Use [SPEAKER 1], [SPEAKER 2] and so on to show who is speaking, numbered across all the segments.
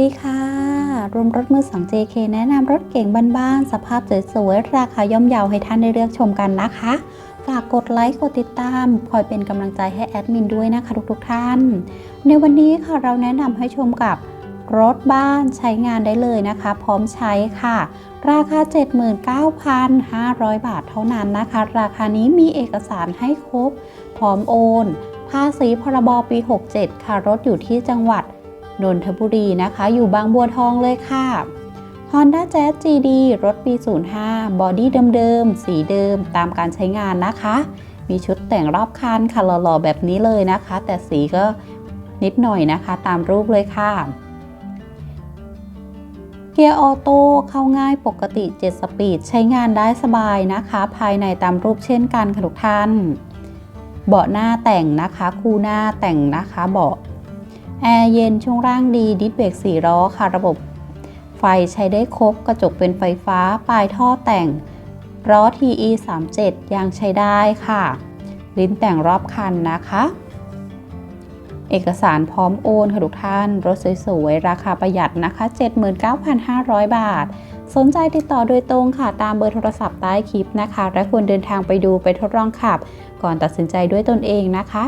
[SPEAKER 1] ดีค่ะ รวมรถมือสอง JK แนะนำรถเก่งบ้านๆ สภาพสวยๆ ราคาย่อมเยาให้ท่านได้เลือกชมกันนะคะ ฝากกดไลค์ กดติดตาม คอยเป็นกำลังใจให้แอดมินด้วยนะคะทุกๆท่าน ในวันนี้ค่ะเราแนะนำให้ชมกับรถบ้านใช้งานได้เลยนะคะ พร้อมใช้ค่ะ ราคา 79,500 บาทเท่านั้นนะคะ ราคานี้มีเอกสารให้ครบ พร้อมโอน ภาษีพรบปี 67 ค่ะ รถอยู่ที่จังหวัด นนทบุรีนะคะ อยู่บางบัวทองเลยค่ะ Honda Jazz GD รถปี 05 บอดี้เดิมๆ สีเดิมตามการใช้งานนะคะ มีชุดแต่งรอบคันค่ะหล่อๆแบบนี้เลยนะคะ แต่สีก็นิดหน่อยนะคะตามรูปเลยค่ะ เกียร์ออโต้เข้าง่ายปกติ 7 สปีดใช้งานได้สบายนะคะ ภายในตามรูปเช่นกันค่ะทุกท่าน เบาะหน้าแต่งนะคะ คู่หน้าแต่งนะคะ เบาะ แอร์เย็นช่วงล่างดีดิสเบรกสี่ล้อค่ะ ระบบไฟใช้ได้ครบกระจกเป็นไฟฟ้า ปลายท่อแต่งล้อ TE 37ยังใช้ได้ค่ะ ลิ้นแต่งรอบคันนะคะ เอกสารพร้อมโอนค่ะทุกท่าน รถสวยๆ ราคาประหยัดนะคะ 79,500 บาท สนใจติดต่อโดยตรงค่ะ ตามเบอร์โทรศัพท์ใต้คลิปนะคะ และควรเดินทางไปดูไปทดลองขับ ก่อนตัดสินใจด้วยตนเองนะคะ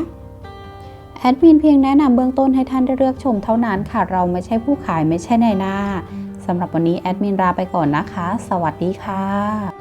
[SPEAKER 1] แอดมินเพียงแนะนำเบื้องต้นให้ท่านได้เลือกชมเท่านั้นค่ะ เราไม่ใช่ผู้ขายไม่ใช่ในายหน้าสำหรับวันนี้แอดมินลาไปก่อนนะคะ สวัสดีค่ะ